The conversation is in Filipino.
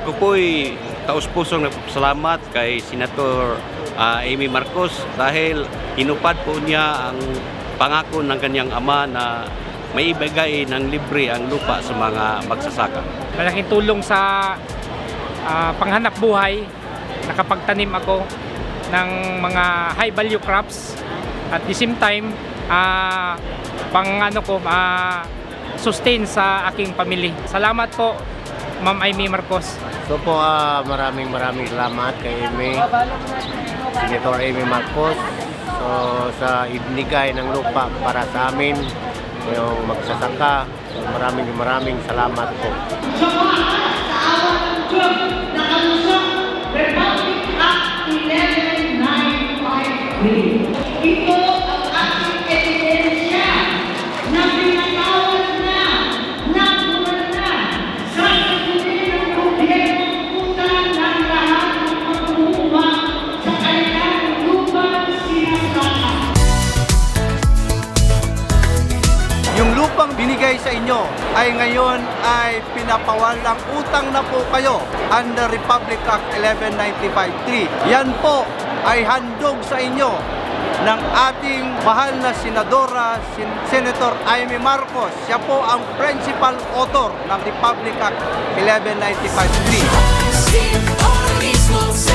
po'y taus-pusong nagpapasalamat kay Senator ah, Amy Marcos dahil inupad po niya ang pangako ng kanyang ama na may ibigay ng libre ang lupa sa mga magsasaka. Malaking tulong sa ah, panghanap buhay. Nakapagtanim ako ng mga high value crops. At the same time, ah, pang ano ko, ah, sustain sa aking pamilya. Salamat po, Ma'am Amy Marcos. So po, ah, maraming maraming salamat kay Amy, Senator Amy Marcos. So sa ibinigay ng lupa para sa amin, yung magsasaka. So, maraming maraming salamat po. Republic Act 11953. Ito binigay sa inyo ay ngayon ay pinapawalang utang na po kayo under Republic Act 11953. Yan po ay handog sa inyo ng ating mahal na senadora, Sen- Senator Amy Marcos. Siya po ang principal author ng Republic Act 11953. Steve Harvey.